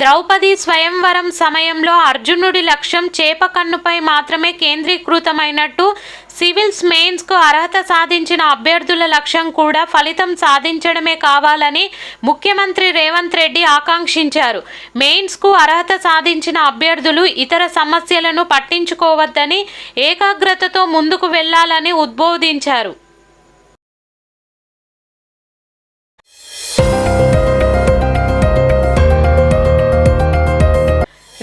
ద్రౌపది స్వయంవరం సమయంలో అర్జునుడి లక్ష్యం చేప కన్నుపై మాత్రమే కేంద్రీకృతమైనట్టు సివిల్స్ మెయిన్స్కు అర్హత సాధించిన అభ్యర్థుల లక్ష్యం కూడా ఫలితం సాధించడమే కావాలని ముఖ్యమంత్రి రేవంత్ రెడ్డి ఆకాంక్షించారు. మెయిన్స్కు అర్హత సాధించిన అభ్యర్థులు ఇతర సమస్యలను పట్టించుకోవద్దని ఏకాగ్రతతో ముందుకు వెళ్ళాలని ఉద్బోధించారు.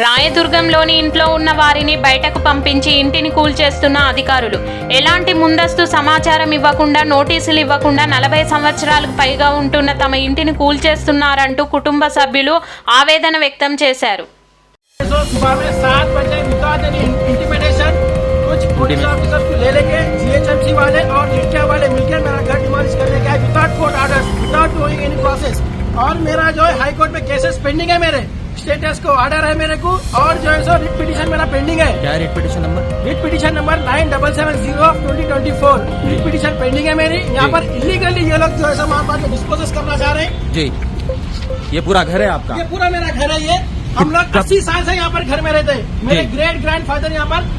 రాయదుర్గంలోని ఇంట్లో ఉన్న వారిని బయటకు పంపించి ఇంటిని కూల్చేస్తున్న అధికారులు ఎలాంటి ముందస్తు సమాచారం ఇవ్వకుండా నోటీసులు ఇవ్వకుండా నలభై సంవత్సరాలకు పైగా ఉంటున్న తమ ఇంటిని కూల్చేస్తున్నారంటూ కుటుంబ సభ్యులు ఆవేదన వ్యక్తం చేశారు तो सुबह में सात बजे विदाउट एनी इंटिमिडेशन कुछ पुलिस ऑफिसर को ले लेके जीएचएमसी वाले और इंडिया वाले मिलकर मेरा घर डिमोलिश करने के without court order without doing any process और मेरा जो है हाई कोर्ट में केसेस पेंडिंग है मेरे स्टेटस को ऑर्डर है मेरे को और जो है सो रिट पिटीशन मेरा पेंडिंग है। क्या writ petition number writ petition number nine double seven zero twenty twenty four writ petition pending है मेरी। यहाँ पर इलीगली ये लोग जो है सो वहाँ पर डिस्पोजेस करना चाह रहे हैं। जी। ये पूरा घर है आपका? ये पूरा मेरा घर है ये। हम लोग अस्सी साल से यहाँ पर घर में रहते हैं। मेरे ग्रेट ग्रैंड फादर यहाँ पर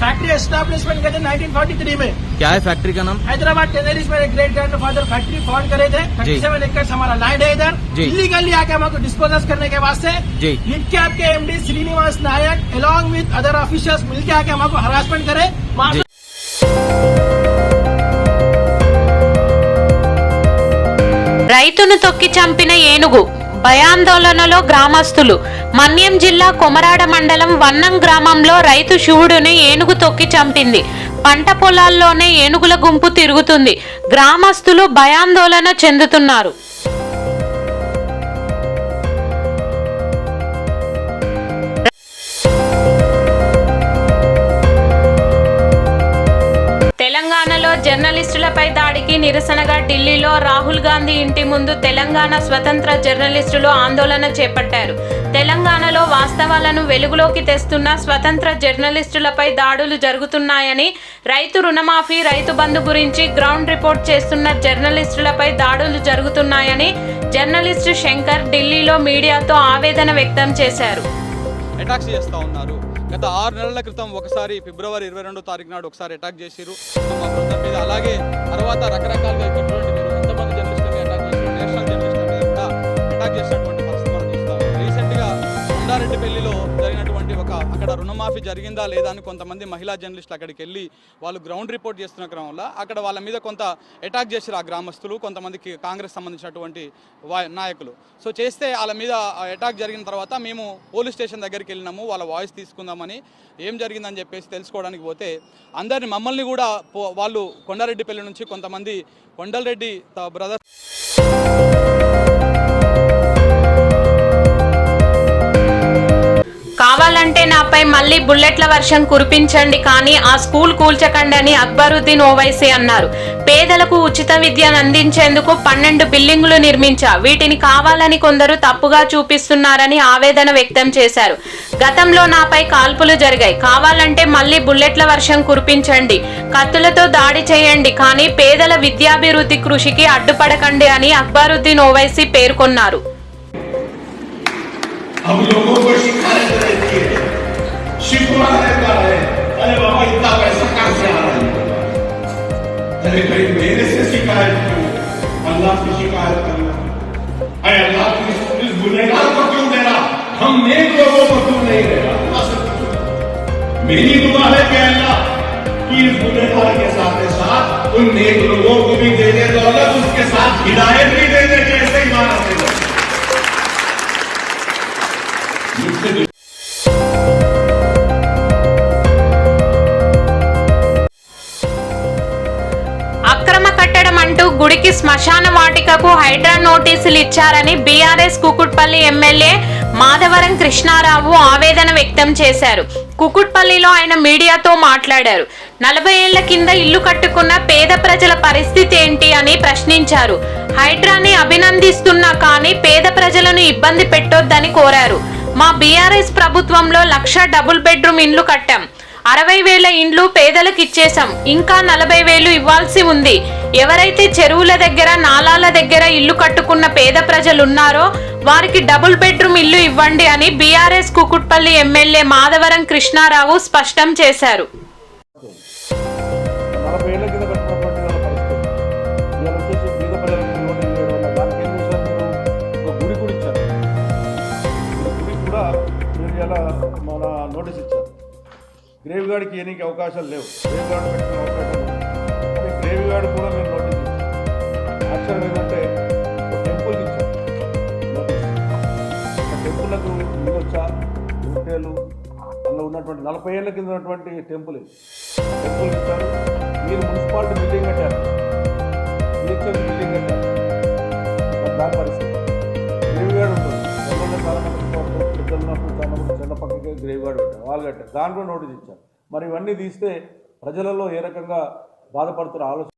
फैक्ट्री एस्टेब्लिशमेंट करे थे 1943 में क्या है फैक्ट्री का नाम हैदराबाद टेनरिस मेरे great grand father factory found करे थे थर्टी सेवन एकर्स हमारा लैंड है इधर जी। इलीगली आके हमको डिस्पोजल करने के वास्ते जी। लिटकैप के MD Srinivas Nayak along with other officers मिलके आके हमको हरासमेंट करे वहाँ जी। से రైతును తొక్కి చంపిన ఏనుగు భయాందోళనలో గ్రామస్తులు. మన్యం జిల్లా కొమరాడ మండలం వన్నం గ్రామంలో రైతు శివుడుని ఏనుగు తొక్కి చంపింది. పంట పొలాల్లోనే ఏనుగుల గుంపు తిరుగుతుంది. గ్రామస్తులు భయాందోళన చెందుతున్నారు. జర్నలిస్టులపై దాడికి నిరసనగా ఢిల్లీలో రాహుల్ గాంధీ ఇంటి ముందు తెలంగాణ స్వతంత్ర జర్నలిస్టులు ఆందోళన చేపట్టారు. తెలంగాణలో వాస్తవాలను వెలుగులోకి తెస్తున్న స్వతంత్ర జర్నలిస్టులపై దాడులు జరుగుతున్నాయని రైతు రుణమాఫీ రైతు బంధు గురించి గ్రౌండ్ రిపోర్ట్ చేస్తున్న జర్నలిస్టులపై దాడులు జరుగుతున్నాయని జర్నలిస్టు శంకర్ ఢిల్లీలో మీడియాతో ఆవేదన వ్యక్తం చేశారు. అటాక్స్ చేస్తూ ఉన్నారు. గత ఆరు నెలల క్రితం ఒకసారి ఫిబ్రవరి ఇరవై రెండో తారీఖు నాడు ఒకసారి అటాక్ చేసిరు మా బృందం మీద అక్కడ జరిగిందా లేదా అని కొంతమంది మహిళా జర్నలిస్టులు అక్కడికి వెళ్ళి వాళ్ళు గ్రౌండ్ రిపోర్ట్ చేస్తున్న క్రమంలో అక్కడ వాళ్ళ మీద కొంత అటాక్ చేశారు ఆ గ్రామస్తులు కొంతమందికి కాంగ్రెస్ సంబంధించినటువంటి నాయకులు. సో చేస్తే వాళ్ళ మీద అటాక్ జరిగిన తర్వాత మేము పోలీస్ స్టేషన్ దగ్గరికి వెళ్ళినాము వాళ్ళ వాయిస్ తీసుకుందామని ఏం జరిగిందని చెప్పేసి తెలుసుకోవడానికి పోతే అందరిని మమ్మల్ని కూడా పో- వాళ్ళు కొండారెడ్డిపల్లి నుంచి కొంతమంది కొండలరెడ్డి బ్రదర్స్ కావాలంటే నాపై మళ్ళీ బుల్లెట్ల వర్షం కురిపించండి కానీ ఆ స్కూల్ కూల్చకండి అని అక్బరుద్దీన్ ఓవైసీ అన్నారు పేదలకు ఉచిత విద్యను అందించేందుకు పన్నెండు బిల్డింగులు నిర్మించా వీటిని కావాలని కొందరు తప్పుగా చూపిస్తున్నారని ఆవేదన వ్యక్తం చేశారు గతంలో నాపై కాల్పులు జరిగాయి కావాలంటే మళ్ళీ బుల్లెట్ల వర్షం కురిపించండి కత్తులతో దాడి చేయండి కానీ పేదల విద్యాభివృద్ధి కృషికి అడ్డుపడకండి అని అక్బరుద్దీన్ ఓవైసీ పేర్కొన్నారు हम लोगों को शिकायत रहती मेरी दुआ है कि अल्लाह कि इस गुनहगार के साथ साथ उन नेक लोगों को भी दे दे दौलत उसके साथ हिदायत भी दे दे कि ऐसे ही माना दे दे मुझसे भी అక్రమ కట్టడం అంటూ గుడికి శ్మశాన వాటికకు హైడ్రా నోటీసులు ఇచ్చారని బీఆర్ఎస్ కుకుట్పల్లి ఎమ్మెల్యే మాధవరం కృష్ణారావు ఆవేదన వ్యక్తం చేశారు. కుకుట్పల్లిలో ఆయన మీడియాతో మాట్లాడారు. నలభై ఏళ్ళ కింద ఇల్లు కట్టుకున్న పేద ప్రజల పరిస్థితి ఏంటి అని ప్రశ్నించారు. హైడ్రాని అభినందిస్తున్నా కానీ పేద ప్రజలను ఇబ్బంది పెట్టొద్దని కోరారు. మా బీఆర్ఎస్ ప్రభుత్వంలో లక్ష డబుల్ బెడ్రూమ్ ఇండ్లు కట్టాం. అరవై వేల ఇండ్లు పేదలకు ఇచ్చేశాం. ఇంకా నలభై వేలు ఇవ్వాల్సి ఉంది. ఎవరైతే చెరువుల దగ్గర నాలాల దగ్గర ఇల్లు కట్టుకున్న పేద ప్రజలు ఉన్నారో వారికి డబుల్ బెడ్రూమ్ ఇల్లు ఇవ్వండి అని బీఆర్ఎస్ కుకుట్పల్లి ఎమ్మెల్యే మాధవరం కృష్ణారావు స్పష్టం చేశారు. మన నోటీస్ ఇచ్చారు గ్రేవ్ గార్డ్కి ఎనికి అవకాశాలు లేవు. గ్రేవ్ గార్డ్ పెట్టిన అవకాశం గ్రేవ్ గార్డ్ కూడా మీరు నోటీస్ ఒక టెంపుల్కి ఇచ్చారు. నోటీస్ ఆ టెంపుల్లకు నీళ్ళొచ్చా గుంటేలు అందులో ఉన్నటువంటి నలభై ఏళ్ళ కింద ఉన్నటువంటి టెంపుల్ ఇది. టెంపుల్ ఇచ్చారు. మీరు మున్సిపాలిటీ బిల్డింగ్ కట్టారు. జిహెచ్ఎం బిల్డింగ్ కట్టారు. దాని పరిస్థితి? గ్రేవ్ గార్డ్ ఉంటుంది. గతంలో చాలా మంది పెద్దలు ఉన్నప్పుడు చాలా మంది చిన్న పక్కకే గ్రేవ్ గార్డ్ పెట్టారు. వాళ్ళు కట్టారు. దాంట్లో నోటీస్ ఇచ్చారు. మరి ఇవన్నీ తీస్తే ప్రజలలో ఏ రకంగా బాధపడుతున్న ఆలోచన